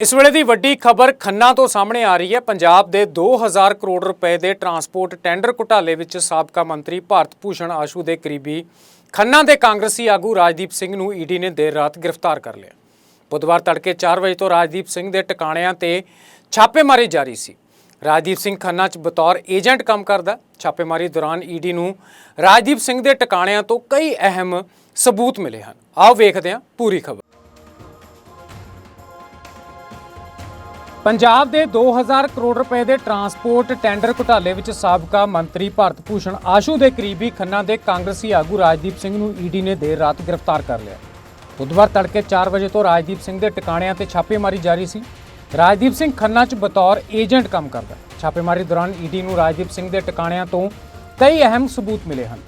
ਇਸ ਵੇਲੇ ਦੀ ਵੱਡੀ ਖਬਰ ਖੰਨਾ ਤੋਂ ਸਾਹਮਣੇ ਆ ਰਹੀ ਹੈ। ਪੰਜਾਬ ਦੇ 2000 ਕਰੋੜ ਰੁਪਏ ਦੇ ਟਰਾਂਸਪੋਰਟ ਟੈਂਡਰ ਘੁਟਾਲੇ ਵਿੱਚ ਸਾਬਕਾ ਮੰਤਰੀ ਭਾਰਤ ਭੂਸ਼ਣ ਆਸ਼ੂ ਦੇ ਕਰੀਬੀ ਖੰਨਾ ਦੇ ਕਾਂਗਰਸੀ ਆਗੂ ਰਾਜਦੀਪ ਸਿੰਘ ਨੂੰ ਈਡੀ ਨੇ ਦੇਰ ਰਾਤ ਗ੍ਰਿਫਤਾਰ ਕਰ ਲਿਆ। ਬੁੱਧਵਾਰ ਤੜਕੇ 4 ਵਜੇ ਤੋਂ ਰਾਜਦੀਪ ਸਿੰਘ ਦੇ ਟਿਕਾਣਿਆਂ ਤੇ ਛਾਪੇਮਾਰੀ ਜਾਰੀ ਸੀ। ਰਾਜਦੀਪ ਸਿੰਘ ਖੰਨਾ 'ਚ ਬਤੌਰ ਏਜੰਟ ਕੰਮ ਕਰਦਾ। ਛਾਪੇਮਾਰੀ ਦੌਰਾਨ ਈਡੀ ਨੂੰ ਰਾਜਦੀਪ ਸਿੰਘ ਦੇ ਟਿਕਾਣਿਆਂ ਤੋਂ ਕਈ ਅਹਿਮ ਸਬੂਤ ਮਿਲੇ ਹਨ। ਆਓ ਵੇਖਦੇ ਹਾਂ ਪੂਰੀ ਖਬਰ। ਪੰਜਾਬ ਦੇ 2000 ਕਰੋੜ ਰੁਪਏ ਦੇ ਟਰਾਂਸਪੋਰਟ ਟੈਂਡਰ ਘੁਟਾਲੇ ਵਿੱਚ ਸਾਬਕਾ ਮੰਤਰੀ ਭਾਰਤ ਭੂਸ਼ਣ ਆਸ਼ੂ ਦੇ ਕਰੀਬੀ ਖੰਨਾ ਦੇ ਕਾਂਗਰਸੀ ਆਗੂ ਰਾਜਦੀਪ ਸਿੰਘ ਨੂੰ ਈਡੀ ਨੇ ਦੇਰ ਰਾਤ ਗ੍ਰਿਫਤਾਰ ਕਰ ਲਿਆ। ਬੁੱਧਵਾਰ ਤੜਕੇ 4 ਵਜੇ ਤੋਂ ਰਾਜਦੀਪ ਸਿੰਘ ਦੇ ਟਿਕਾਣਿਆਂ ਤੇ ਛਾਪੇਮਾਰੀ ਜਾਰੀ ਸੀ। ਰਾਜਦੀਪ ਸਿੰਘ ਖੰਨਾ 'ਚ ਬਤੌਰ ਏਜੰਟ ਕੰਮ ਕਰਦਾ। ਛਾਪੇਮਾਰੀ ਦੌਰਾਨ ਈਡੀ ਨੂੰ ਰਾਜਦੀਪ ਸਿੰਘ ਦੇ ਟਿਕਾਣਿਆਂ ਤੋਂ ਕਈ ਅਹਿਮ ਸਬੂਤ ਮਿਲੇ ਹਨ।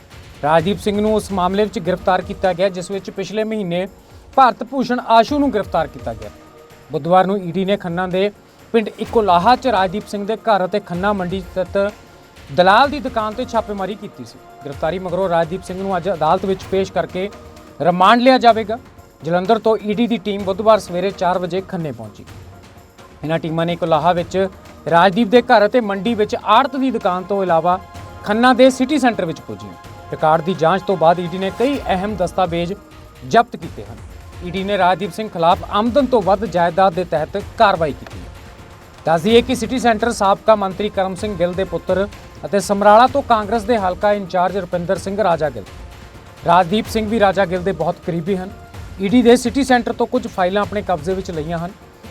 ਰਾਜਦੀਪ ਸਿੰਘ ਨੂੰ ਉਸ ਮਾਮਲੇ ਵਿੱਚ ਗ੍ਰਿਫਤਾਰ ਕੀਤਾ ਗਿਆ, ਜਿਸ ਵਿੱਚ ਪਿਛਲੇ ਮਹੀਨੇ ਭਾਰਤ ਭੂਸ਼ਣ ਆਸ਼ੂ ਨੂੰ ਗ੍ਰਿਫਤਾਰ ਕੀਤਾ ਗਿਆ। ਬੁੱਧਵਾਰ ਨੂੰ ਈਡੀ ਨੇ ਖੰਨਾ ਦੇ ਪਿੰਡ ਇਕੋਲਾਹਾ ਚ ਰਾਜਦੀਪ ਸਿੰਘ ਦੇ ਘਰ ਅਤੇ ਖੰਨਾ ਮੰਡੀ ਸਥਿਤ ਦਲਾਲ ਦੀ ਦੁਕਾਨ ਤੇ ਛਾਪੇਮਾਰੀ ਕੀਤੀ ਸੀ। ਗ੍ਰਿਫਤਾਰੀ ਮਗਰੋਂ ਰਾਜਦੀਪ ਸਿੰਘ ਨੂੰ ਅੱਜ ਅਦਾਲਤ ਵਿੱਚ ਪੇਸ਼ ਕਰਕੇ ਰਿਮਾਂਡ ਲਿਆ ਜਾਵੇਗਾ। ਜਲੰਧਰ ਤੋਂ ਈਡੀ ਦੀ ਟੀਮ ਬੁੱਧਵਾਰ ਸਵੇਰੇ 4 ਵਜੇ ਖੰਨੇ ਪਹੁੰਚੀ। ਇਹਨਾਂ ਟੀਮਾਂ ਨੇ ਇਕੋਲਾਹਾ ਵਿੱਚ ਰਾਜਦੀਪ ਦੇ ਘਰ ਅਤੇ ਮੰਡੀ ਵਿੱਚ ਆੜਤ ਦੀ ਦੁਕਾਨ ਤੋਂ ਇਲਾਵਾ ਖੰਨਾ ਦੇ ਸਿਟੀ ਸੈਂਟਰ ਵਿੱਚ ਪੁੱਜੀਆਂ। ਰਿਕਾਰਡ ਦੀ ਜਾਂਚ ਤੋਂ ਬਾਅਦ ਈਡੀ ਨੇ ਕਈ ਅਹਿਮ ਦਸਤਾਵੇਜ਼ ਜ਼ਬਤ ਕੀਤੇ ਹਨ। ਈਡੀ ਨੇ ਰਾਜਦੀਪ ਸਿੰਘ ਖਿਲਾਫ ਆਮਦਨ ਤੋਂ ਵੱਧ ਜਾਇਦਾਦ ਦੇ ਤਹਿਤ ਕਾਰਵਾਈ ਕੀਤੀ ਦੱਸਦੀਏ ਕਿ ਸਿਟੀ ਸੈਂਟਰ ਸਾਬਕਾ ਮੰਤਰੀ ਕਰਮ ਸਿੰਘ ਗਿੱਲ ਦੇ ਪੁੱਤਰ ਅਤੇ ਸਮਰਾਲਾ ਤੋਂ ਕਾਂਗਰਸ ਦੇ ਹਲਕਾ ਇੰਚਾਰਜ ਰੁਪਿੰਦਰ ਸਿੰਘ ਰਾਜਾ ਗਿੱਲ। ਰਾਜਦੀਪ ਸਿੰਘ ਵੀ ਰਾਜਾ ਗਿੱਲ ਦੇ ਬਹੁਤ ਕਰੀਬੀ ਹਨ। ਈਡੀ ਦੇ ਸਿਟੀ ਸੈਂਟਰ ਤੋਂ ਕੁਝ ਫਾਈਲਾਂ ਆਪਣੇ ਕਬਜ਼ੇ ਵਿੱਚ ਲਈਆਂ ਹਨ।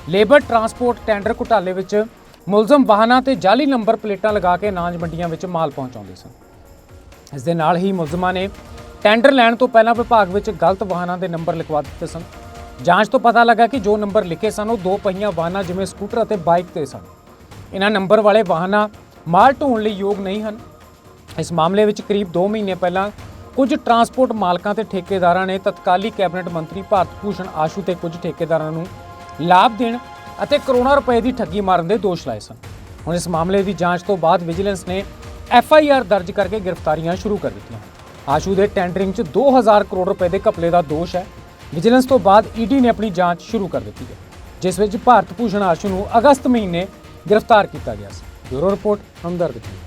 ਲੇਬਰ ਟਰਾਂਸਪੋਰਟ ਟੈਂਡਰ ਘੁਟਾਲੇ ਵਿੱਚ ਮੁਲਜ਼ਮ ਵਾਹਨਾਂ ਤੇ ਜਾਲੀ ਨੰਬਰ ਪਲੇਟਾਂ ਲਗਾ ਕੇ ਅਨਾਜ ਮੰਡੀਆਂ ਵਿੱਚ ਮਾਲ ਪਹੁੰਚਾਉਂਦੇ ਸਨ। ਇਸ ਦੇ ਨਾਲ ਹੀ ਮੁਲਜ਼ਮਾਂ ਨੇ ਟੈਂਡਰ ਲੈਣ ਤੋਂ ਪਹਿਲਾਂ ਵਿਭਾਗ ਵਿੱਚ ਗਲਤ ਵਾਹਨਾਂ ਦੇ ਨੰਬਰ ਲਿਖਵਾ ਦਿੱਤੇ ਸਨ। ਜਾਂਚ ਤੋਂ ਪਤਾ ਲੱਗਾ ਕਿ ਜੋ ਨੰਬਰ ਲਿਖੇ ਸਨ, ਉਹ ਦੋ ਪਹੀਆਂ ਵਾਹਨਾਂ ਜਿਵੇਂ ਸਕੂਟਰ ਅਤੇ ਬਾਈਕ ਤੇ ਸਨ। ਇਹਨਾਂ ਨੰਬਰ ਵਾਲੇ ਵਾਹਨਾਂ ਮਾਲ ਢੋਣ ਲਈ ਯੋਗ ਨਹੀਂ ਹਨ। ਇਸ ਮਾਮਲੇ ਵਿੱਚ ਕਰੀਬ 2 ਮਹੀਨੇ ਪਹਿਲਾਂ ਕੁਝ ਟਰਾਂਸਪੋਰਟ ਮਾਲਕਾਂ ਤੇ ਠੇਕੇਦਾਰਾਂ ਨੇ ਤਤਕਾਲੀ ਕੈਬਨਿਟ ਮੰਤਰੀ ਭਾਰਤ ਭੂਸ਼ਣ ਆਸ਼ੂ ਤੇ ਕੁਝ ਠੇਕੇਦਾਰਾਂ ਨੂੰ ਲਾਭ ਦੇਣ ਅਤੇ ਕਰੋੜਾਂ ਰੁਪਏ ਦੀ ਠੱਗੀ ਮਾਰਨ ਦੇ ਦੋਸ਼ ਲਾਏ ਸਨ। ਹੁਣ ਇਸ ਮਾਮਲੇ ਦੀ ਜਾਂਚ ਤੋਂ ਬਾਅਦ ਵਿਜੀਲੈਂਸ ਨੇ ਐਫ ਆਈ ਆਰ ਦਰਜ ਕਰਕੇ ਗ੍ਰਿਫਤਾਰੀਆਂ ਸ਼ੁਰੂ ਕਰ ਦਿੱਤੀਆਂ। ਆਸ਼ੂ ਦੇ ਟੈਂਡਰਿੰਗ 'ਚ 2000 ਕਰੋੜ ਰੁਪਏ ਦੇ ਘਪਲੇ ਦਾ ਦੋਸ਼ ਹੈ। ਵਿਜੀਲੈਂਸ ਤੋਂ ਬਾਅਦ ਈਡੀ ਨੇ ਆਪਣੀ ਜਾਂਚ ਸ਼ੁਰੂ ਕਰ ਦਿੱਤੀ ਹੈ, ਜਿਸ ਵਿੱਚ ਭਾਰਤ ਭੂਸ਼ਣ ਆਸ਼ੂ ਨੂੰ ਅਗਸਤ ਮਹੀਨੇ ਗ੍ਰਿਫਤਾਰ ਕੀਤਾ ਗਿਆ ਸੀ। ਬਿਊਰੋ ਰਿਪੋਰਟ, ਹਮਦਰਦ ਜੀ